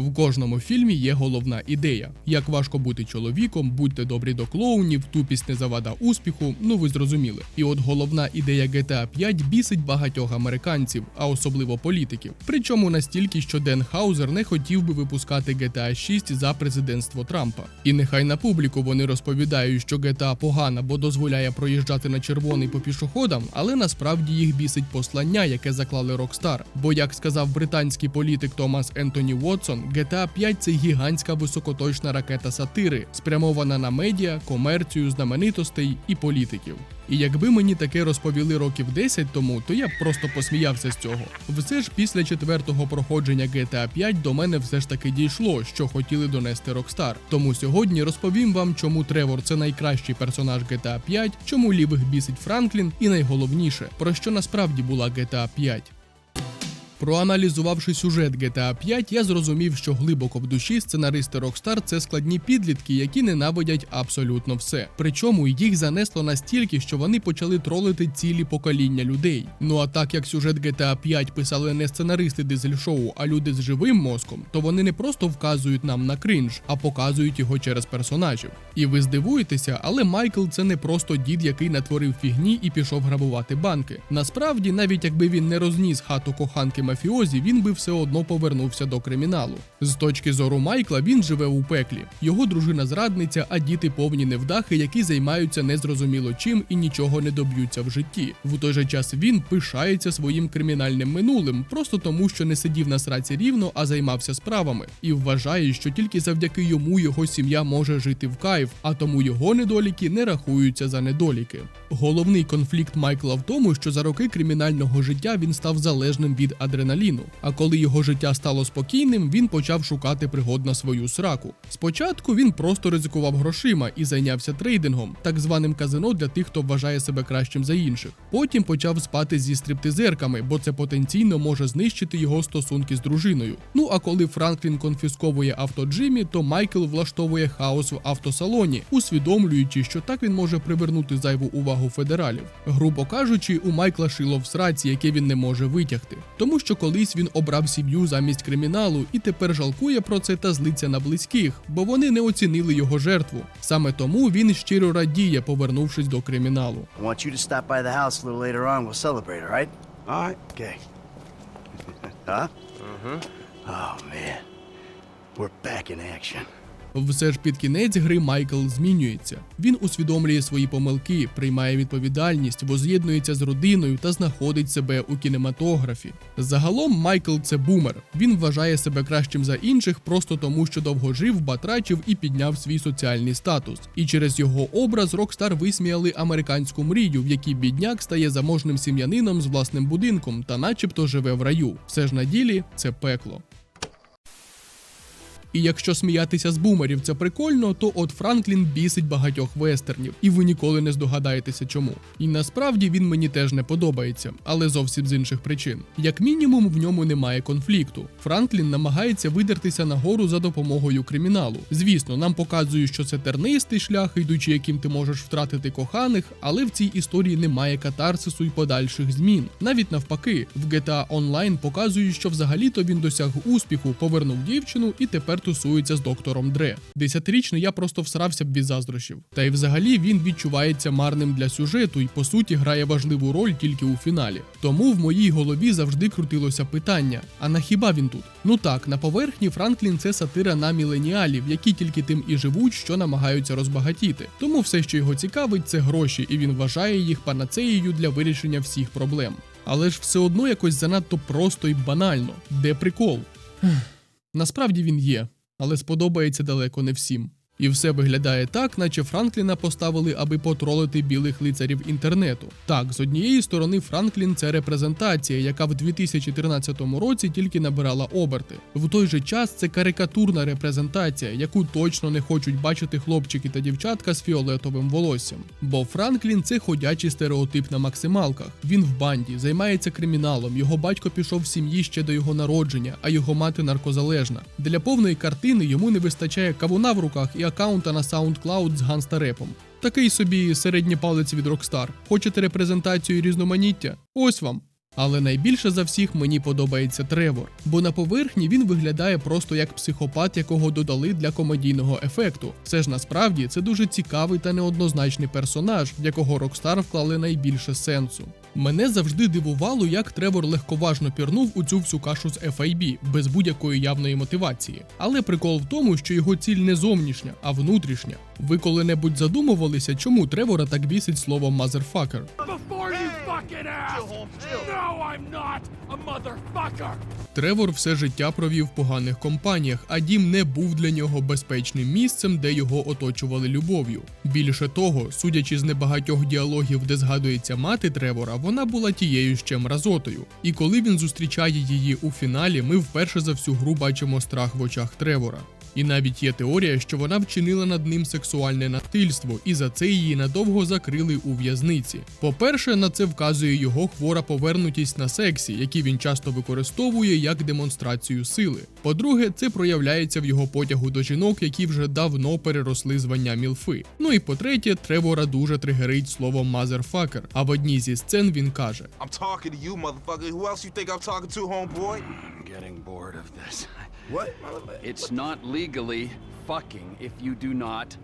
В кожному фільмі є головна ідея: як важко бути чоловіком, будьте добрі до клоунів, тупість не завада успіху. Ну ви зрозуміли. І от головна ідея GTA 5 бісить багатьох американців, а особливо політиків. Причому настільки, що Ден Хаузер не хотів би випускати GTA 6 за президентство Трампа. І нехай на публіку вони розповідають, що GTA погана, бо дозволяє проїжджати на червоний по пішоходам, але насправді їх бісить послання, яке заклали Rockstar. Бо, як сказав британський політик Томас Ентоні Вотсон, GTA 5 це гігантська високоточна ракета сатири, спрямована на медіа, комерцію, знаменитостей і політиків. І якби мені таке розповіли років 10 тому, то я б просто посміявся з цього. Все ж після четвертого проходження GTA 5 до мене все ж таки дійшло, що хотіли донести Rockstar. Тому сьогодні розповім вам, чому Тревор це найкращий персонаж GTA 5, чому лівих бісить Франклін, і найголовніше, про що насправді була GTA 5. Проаналізувавши сюжет GTA 5, я зрозумів, що глибоко в душі сценаристи Rockstar – це складні підлітки, які ненавидять абсолютно все. Причому їх занесло настільки, що вони почали тролити цілі покоління людей. Ну а так як сюжет GTA 5 писали не сценаристи дизель-шоу, а люди з живим мозком, то вони не просто вказують нам на кринж, а показують його через персонажів. І ви здивуєтеся, але Майкл це не просто дід, який натворив фігні і пішов грабувати банки. Насправді, навіть якби він не розніс хату коханки мафіозі, він би все одно повернувся до криміналу. З точки зору Майкла, він живе у пеклі. Його дружина зрадниця, а діти повні невдахи, які займаються незрозуміло чим і нічого не доб'ються в житті. В той же час він пишається своїм кримінальним минулим, просто тому, що не сидів на сраці рівно, а займався справами, і вважає, що тільки завдяки йому його сім'я може жити в кайф, а тому його недоліки не рахуються за недоліки. Головний конфлікт Майкла в тому, що за роки кримінального життя він став залежним від адреналіну. А коли його життя стало спокійним, він почав шукати пригод на свою сраку. Спочатку він просто ризикував грошима і зайнявся трейдингом, так званим казино для тих, хто вважає себе кращим за інших. Потім почав спати зі стриптизерками, бо це потенційно може знищити його стосунки з дружиною. Ну а коли Франклін конфісковує авто Джиммі, то Майкл влаштовує хаос в автосалоні, усвідомлюючи, що так він може привернути зайву увагу федералів. Грубо кажучи, у Майкла шило в сраці, яке він не може витягти. Тому що колись він обрав сім'ю замість криміналу і тепер жалкує про це та злиться на близьких, бо вони не оцінили його жертву. Саме тому він щиро радіє, повернувшись до криміналу. We're back in action. Все ж під кінець гри Майкл змінюється. Він усвідомлює свої помилки, приймає відповідальність, воз'єднується з родиною та знаходить себе у кінематографі. Загалом Майкл це бумер. Він вважає себе кращим за інших просто тому, що довго жив, батрачив і підняв свій соціальний статус. І через його образ Rockstar висміяли американську мрію, в якій бідняк стає заможним сім'янином з власним будинком та начебто живе в раю. Все ж на ділі це пекло. І якщо сміятися з бумерів це прикольно, то от Франклін бісить багатьох вестернів, і ви ніколи не здогадаєтеся чому. І насправді він мені теж не подобається, але зовсім з інших причин. Як мінімум, в ньому немає конфлікту. Франклін намагається видертися нагору за допомогою криміналу. Звісно, нам показують, що це тернистий шлях, йдучи яким ти можеш втратити коханих, але в цій історії немає катарсису й подальших змін. Навіть навпаки, в GTA Online показують, що взагалі-то він досяг успіху, повернув дівчину і тепер тусується з доктором Дре. Десятирічний я просто всрався б від заздрощів. Та й взагалі він відчувається марним для сюжету і по суті грає важливу роль тільки у фіналі. Тому в моїй голові завжди крутилося питання: а на хіба він тут? Ну так, на поверхні Франклін це сатира на міленіалів, які тільки тим і живуть, що намагаються розбагатіти. Тому все, що його цікавить, це гроші, і він вважає їх панацеєю для вирішення всіх проблем. Але ж все одно якось занадто просто і банально. Де прикол? Насправді він є, але сподобається далеко не всім. І все виглядає так, наче Франкліна поставили, аби потролити білих лицарів інтернету. Так, з однієї сторони, Франклін це репрезентація, яка в 2013 році тільки набирала оберти. В той же час це карикатурна репрезентація, яку точно не хочуть бачити хлопчики та дівчатка з фіолетовим волоссям. Бо Франклін це ходячий стереотип на максималках. Він в банді, займається криміналом. Його батько пішов в сім'ї ще до його народження, а його мати наркозалежна. Для повної картини йому не вистачає кавуна в руках і аккаунта на SoundCloud з ганстарепом. Такий собі середній палець від Rockstar. Хочете репрезентацію і різноманіття? Ось вам. Але найбільше за всіх мені подобається Тревор, бо на поверхні він виглядає просто як психопат, якого додали для комедійного ефекту. Все ж насправді це дуже цікавий та неоднозначний персонаж, в якого Rockstar вклали найбільше сенсу. Мене завжди дивувало, як Тревор легковажно пірнув у цю всю кашу з FIB, без будь-якої явної мотивації. Але прикол в тому, що його ціль не зовнішня, а внутрішня. Ви коли-небудь задумувалися, чому Тревора так бісить слово motherfucker? Тревор все життя провів в поганих компаніях, а дім не був для нього безпечним місцем, де його оточували любов'ю. Більше того, судячи з небагатьох діалогів, де згадується мати Тревора, вона була тією ще мразотою. І коли він зустрічає її у фіналі, ми вперше за всю гру бачимо страх в очах Тревора. І навіть є теорія, що вона вчинила над ним сексуальне насильство, і за це її надовго закрили у в'язниці. По-перше, на це вказує його хвора повернутість на сексі, який він часто використовує як демонстрацію сили. По-друге, це проявляється в його потягу до жінок, які вже давно переросли звання мілфи. Ну і по-третє, Тревора дуже тригерить слово motherfucker, А в одній зі сцен він каже: I'm talking to you, motherfucker. Who else you think I'm talking to, homeboy? I'm getting bored of this. What. It's not legally fucking if you do not.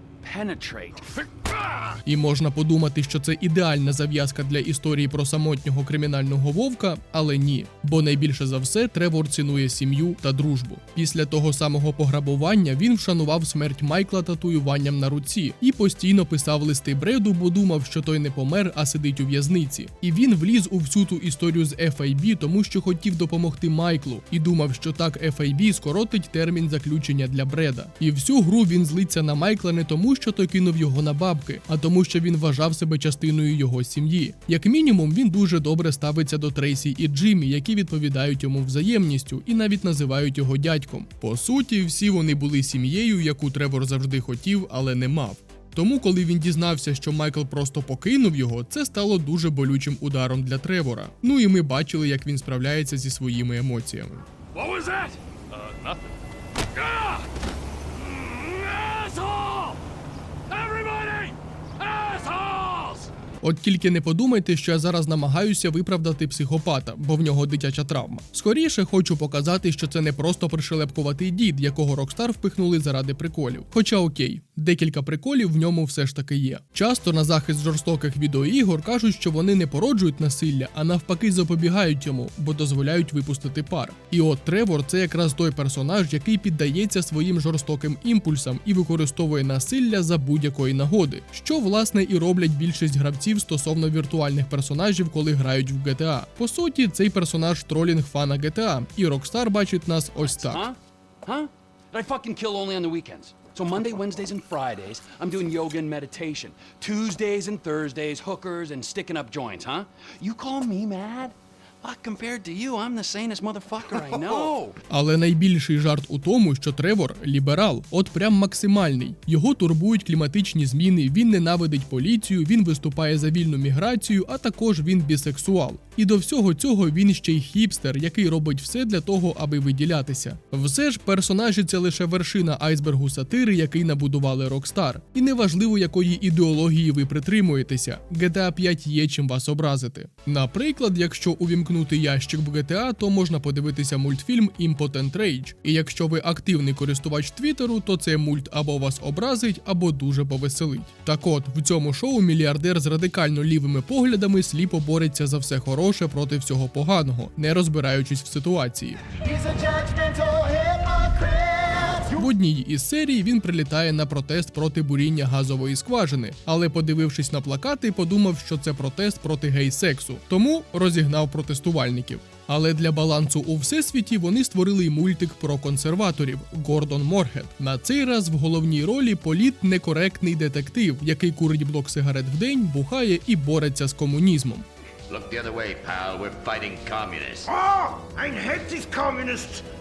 І можна подумати, що це ідеальна зав'язка для історії про самотнього кримінального вовка, але ні. Бо найбільше за все Тревор цінує сім'ю та дружбу. Після того самого пограбування він вшанував смерть Майкла татуюванням на руці і постійно писав листи Бреду, бо думав, що той не помер, а сидить у в'язниці. І він вліз у всю ту історію з FIB, тому що хотів допомогти Майклу, і думав, що так FIB скоротить термін заключення для Бреда. І всю гру він злиться на Майкла не тому, що той кинув його на бабки, а тому, що він вважав себе частиною його сім'ї. Як мінімум, він дуже добре ставиться до Трейсі і Джиммі, які відповідають йому взаємністю і навіть називають його дядьком. По суті, всі вони були сім'єю, яку Тревор завжди хотів, але не мав. Тому, коли він дізнався, що Майкл просто покинув його, це стало дуже болючим ударом для Тревора. Ну і ми бачили, як він справляється зі своїми емоціями. What was that? Uh, nothing. От тільки не подумайте, що я зараз намагаюся виправдати психопата, бо в нього дитяча травма. Скоріше хочу показати, що це не просто пришелепкуватий дід, якого Рокстар впихнули заради приколів. Хоча окей, декілька приколів в ньому все ж таки є. Часто на захист жорстоких відеоігор кажуть, що вони не породжують насилля, а навпаки запобігають йому, бо дозволяють випустити пар. І от Тревор це якраз той персонаж, який піддається своїм жорстоким імпульсам і використовує насилля за будь-якої нагоди, що власне і роблять більшість гравців стосовно віртуальних персонажів, коли грають в GTA. По суті, цей персонаж тролінг фана GTA, і Rockstar бачить нас ось так. Huh? Huh? So Monday, Wednesdays, and Fridays, I'm doing yoga and meditation. Tuesdays and Thursdays, hookers and sticking up joints, huh? You call me mad? Fuck, compared to you, I'm the sanest motherfucker I know. Але найбільший жарт у тому, що Тревор ліберал, от прям максимальний. Його турбують кліматичні зміни, він ненавидить поліцію, він виступає за вільну міграцію, а також він бісексуал. І до всього цього він ще й хіпстер, який робить все для того, аби виділятися. Все ж персонажі це лише вершина айсбергу сатири, який набудували Rockstar. І неважливо, якої ідеології ви притримуєтеся, GTA 5 є чим вас образити. Наприклад, якщо увімкнути ящик в GTA, то можна подивитися мультфільм Impotent Rage. І якщо ви активний користувач Твіттеру, то цей мульт або вас образить, або дуже повеселить. Так от, в цьому шоу мільярдер з радикально лівими поглядами сліпо бореться за все хороше проти всього поганого, не розбираючись в ситуації. В одній із серій він прилітає на протест проти буріння газової скважини, але подивившись на плакати, подумав, що це протест проти гей-сексу, тому розігнав протестувальників. Але для балансу у всесвіті вони створили й мультик про консерваторів Гордон Моргет. На цей раз в головній ролі політ некоректний детектив, який курить блок сигарет в день, бухає і бореться з комунізмом. Look the other way, pal. We're fighting communists. Oh.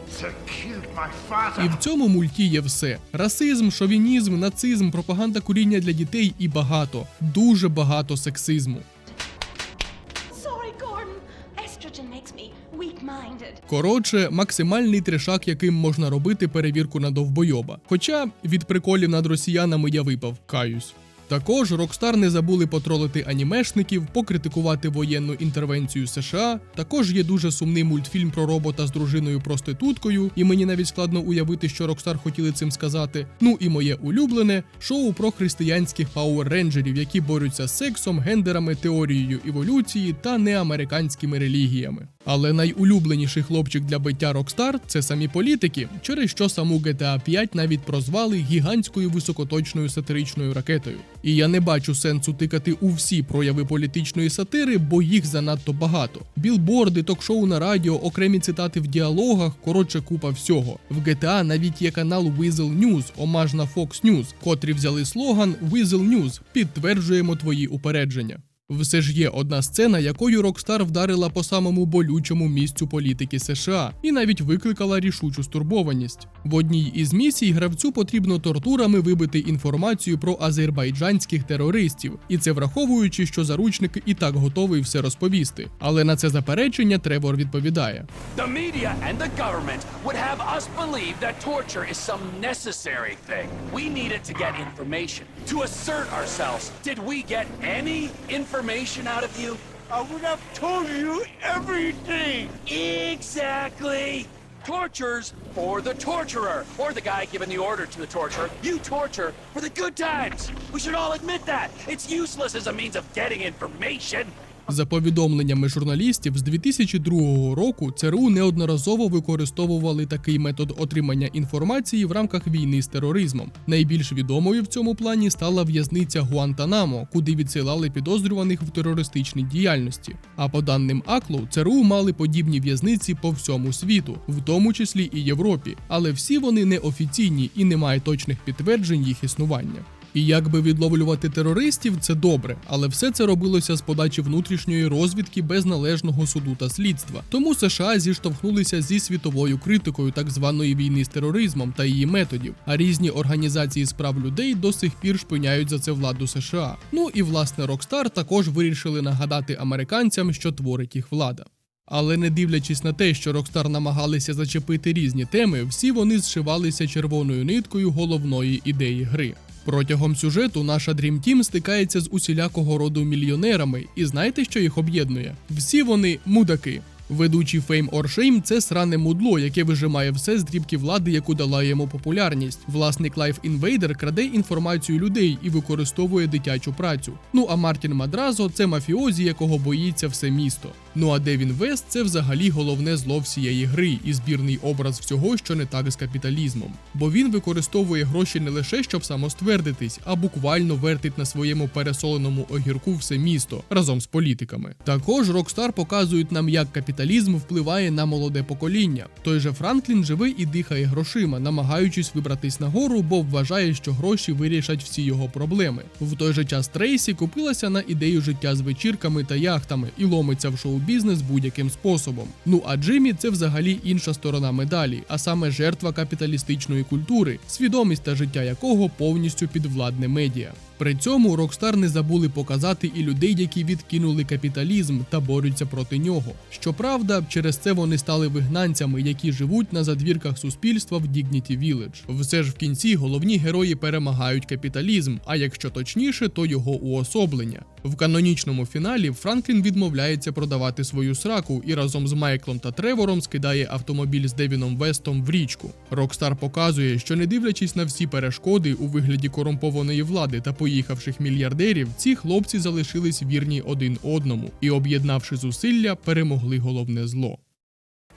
So killed my father. І в цьому мульті є все: расизм, шовінізм, нацизм, пропаганда куріння для дітей і багато, дуже багато сексизму. Sorry, Gordon. Estrogen makes me weak-minded. Коротше, максимальний трешак, яким можна робити перевірку на довбойоба. Хоча від приколів над росіянами я випав, каюсь. Також Rockstar не забули потролити анімешників, покритикувати воєнну інтервенцію США. Також є дуже сумний мультфільм про робота з дружиною проституткою, і мені навіть складно уявити, що Rockstar хотіли цим сказати. Ну і моє улюблене шоу про християнських пауер-рейнджерів, які борються з сексом, гендерами, теорією еволюції та неамериканськими релігіями. Але найулюбленіший хлопчик для биття Rockstar – це самі політики, через що саму GTA 5 навіть прозвали гігантською високоточною сатиричною ракетою. І я не бачу сенсу тикати у всі прояви політичної сатири, бо їх занадто багато. Білборди, ток-шоу на радіо, окремі цитати в діалогах, коротше, купа всього. В GTA навіть є канал Weasel News, омаж на Fox News, котрі взяли слоган Weasel News – підтверджуємо твої упередження. Все ж є одна сцена, якою Rockstar вдарила по самому болючому місцю політики США і навіть викликала рішучу стурбованість. В одній із місій гравцю потрібно тортурами вибити інформацію про азербайджанських терористів, і це враховуючи, що заручник і так готовий все розповісти. Але на це заперечення Тревор відповідає: The media and the government would have us believe that torture is some necessary thing. We need it to get information, to assert ourselves. Did we get any information out of you? I would have told you everything. Exactly! Torture's for the torturer, or the guy giving the order to the torturer. You torture for the good times. We should all admit that. It's useless as a means of getting information. За повідомленнями журналістів, з 2002 року ЦРУ неодноразово використовували такий метод отримання інформації в рамках війни з тероризмом. Найбільш відомою в цьому плані стала в'язниця Гуантанамо, куди відсилали підозрюваних в терористичній діяльності. А по даним Аклу, ЦРУ мали подібні в'язниці по всьому світу, в тому числі і Європі, але всі вони неофіційні і немає точних підтверджень їх існування. І якби відловлювати терористів, це добре, але все це робилося з подачі внутрішньої розвідки без належного суду та слідства. Тому США зіштовхнулися зі світовою критикою так званої війни з тероризмом та її методів. А різні організації з прав людей до сих пір шпиняють за це владу США. Ну і власне Rockstar також вирішили нагадати американцям, що творить їх влада. Але не дивлячись на те, що Rockstar намагалися зачепити різні теми, всі вони зшивалися червоною ниткою головної ідеї гри. Протягом сюжету наша Dream Team стикається з усілякого роду мільйонерами, і знаєте, що їх об'єднує? Всі вони мудаки. Ведучий Fame or Shame – це сране мудло, яке вижимає все з дрібки влади, яку дала йому популярність. Власник Life Invader краде інформацію людей і використовує дитячу працю. Ну а Мартін Мадразо це мафіозі, якого боїться все місто. Ну а Девін Вест це взагалі головне зло всієї гри і збірний образ всього, що не так з капіталізмом. Бо він використовує гроші не лише щоб самоствердитись, а буквально вертить на своєму пересоленому огірку все місто разом з політиками. Також Rockstar показують нам, як капіталізм впливає на молоде покоління. Той же Франклін живе і дихає грошима, намагаючись вибратись нагору, бо вважає, що гроші вирішать всі його проблеми. В той же час Трейсі купилася на ідею життя з вечірками та яхтами і ломиться в шоу-бізнес будь-яким способом. Ну а Джиммі це взагалі інша сторона медалі, а саме жертва капіталістичної культури, свідомість та життя якого повністю підвладне медіа. При цьому Rockstar не забули показати і людей, які відкинули капіталізм та борються проти нього. Щоправда, через це вони стали вигнанцями, які живуть на задвірках суспільства в Dignity Village. Все ж в кінці головні герої перемагають капіталізм, а якщо точніше, то його уособлення. В канонічному фіналі Франклін відмовляється продавати свою сраку і разом з Майклом та Тревором скидає автомобіль з Девіном Вестом в річку. Рокстар показує, що не дивлячись на всі перешкоди у вигляді корумпованої влади та поїхавших мільярдерів, ці хлопці залишились вірні один одному і, об'єднавши зусилля, перемогли головне зло.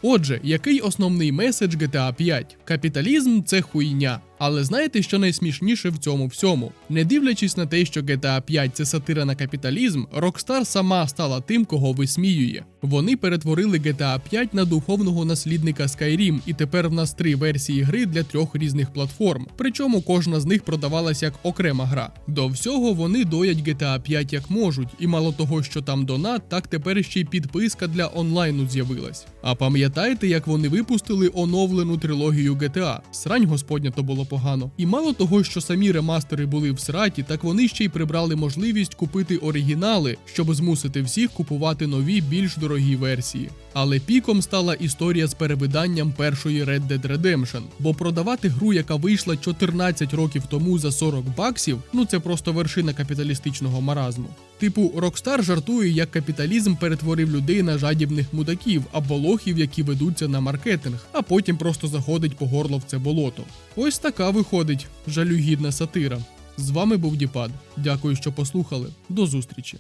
Отже, який основний меседж GTA 5? Капіталізм це хуйня. Але знаєте, що найсмішніше в цьому всьому? Не дивлячись на те, що GTA 5 це сатира на капіталізм, Rockstar сама стала тим, кого висміює. Вони перетворили GTA 5 на духовного наслідника Skyrim, і тепер в нас три версії гри для трьох різних платформ. Причому кожна з них продавалась як окрема гра. До всього вони доять GTA 5 як можуть, і мало того, що там донат, так тепер ще й підписка для онлайну з'явилась. А пам'ятаєте, як вони випустили оновлену трилогію GTA? Срань господня то було погано. І мало того, що самі ремастери були в сраті, так вони ще й прибрали можливість купити оригінали, щоб змусити всіх купувати нові більш дорогі версії. Але піком стала історія з перевиданням першої Red Dead Redemption, бо продавати гру, яка вийшла 14 років тому за 40 баксів, ну це просто вершина капіталістичного маразму. Типу, Rockstar жартує, як капіталізм перетворив людей на жадібних мудаків або лохів, які ведуться на маркетинг, а потім просто заходить по горло в це болото. Ось така виходить жалюгідна сатира. З вами був Діпад. Дякую, що послухали. До зустрічі.